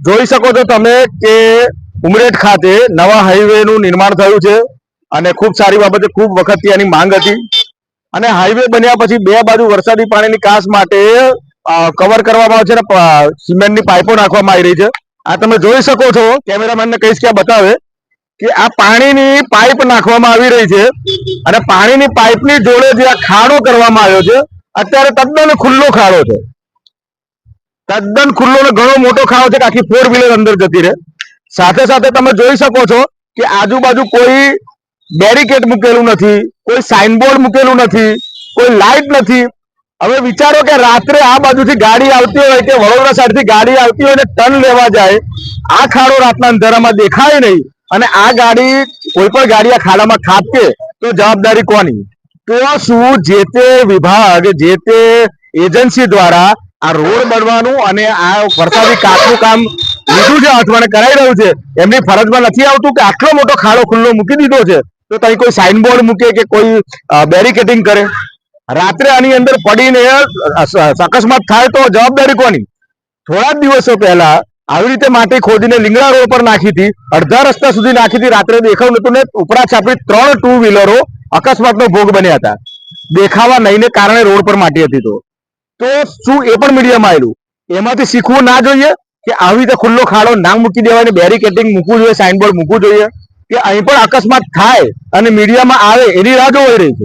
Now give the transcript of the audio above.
જોઈ શકો છો તમે કે ઉમરેઠ ખાતે નવા હાઈવે નું નિર્માણ થયું છે અને ખૂબ સારી બાબતે ખૂબ વખતથી એની માંગ હતી. અને હાઈવે બન્યા પછી બે બાજુ વરસાદી પાણીની કાસ માટે કવર કરવામાં આવે છે અને સિમેન્ટની પાઇપો નાખવામાં આવી રહી છે. આ તમે જોઈ શકો છો, કેમેરામેનને કહીશ કે આ બતાવે, કે આ પાણીની પાઇપ નાખવામાં આવી રહી છે અને પાણીની પાઇપની જોડે જે આ ખાડો કરવામાં આવ્યો છે, અત્યારે તદ્દન ખુલ્લો ખાડો છે. તદ્દન ખુલ્લો ને ઘણો મોટો ખાડો છે કે આખી ફોર વ્હીલર અંદર જતી રહે. સાથે સાથે તમે જોઈ શકો છો કે આજુબાજુ કોઈ બેરિકેડ મૂકેલું નથી, કોઈ સાઇનબોર્ડ મૂકેલું નથી, કોઈ લાઇટ નથી. હવે વિચારો કે રાત્રે આ બાજુથી ગાડી આવતી હોય કે વડોદરા સાઈડથી ગાડી આવતી હોય ને ટર્ન લેવા જાય, આ ખાડો રાતના અંધારામાં દેખાય નહીં અને આ ગાડી કોઈ પણ ગાડી આ ખાડામાં ખાપકે તો જવાબદારી કોની? તો શું જે તે વિભાગ, જે તે એજન્સી દ્વારા આ રોડ બનવાનું અને આ વરસાદી કાચનું કામ લીધું છે અથવા કરાઈ રહ્યું છે. એમની ફરજમાં નથી આવતું કે આટલો મોટો ખાડો ખુલ્લો મૂકી દીધો છે. તો ત્યાં કોઈ સાઇનબોર્ડ મૂકે કે કોઈ બેરિકેટિંગ કરે. રાત્રે આની અંદર પડીને અકસ્માત થાય તો જવાબદારી કોની? થોડા દિવસો પહેલા આવી રીતે માટી ખોદીને લીંગડા રોડ પર નાખી હતી. અડધા રસ્તા સુધી નાખી હતી. રાત્રે દેખાવ નતું ને ઉપરા છાપરી ત્રણ ટુ વ્હીલરો અકસ્માતનો ભોગ બન્યા હતા. દેખાવા નહીં ને કારણે રોડ પર માટી હતી તો. તો શું એ પણ મીડિયામાં આવેલું એમાંથી શીખવું ના જોઈએ કે આવી રીતે ખુલ્લો ખાડો ના મૂકી દેવાની બેરિકેટિંગ મૂકવું જોઈએ સાઇનબોર્ડ મૂકવું જોઈએ કે અહીં પણ અકસ્માત થાય અને મીડિયામાં આવે એની રાહ જોવાઈ રહી છે.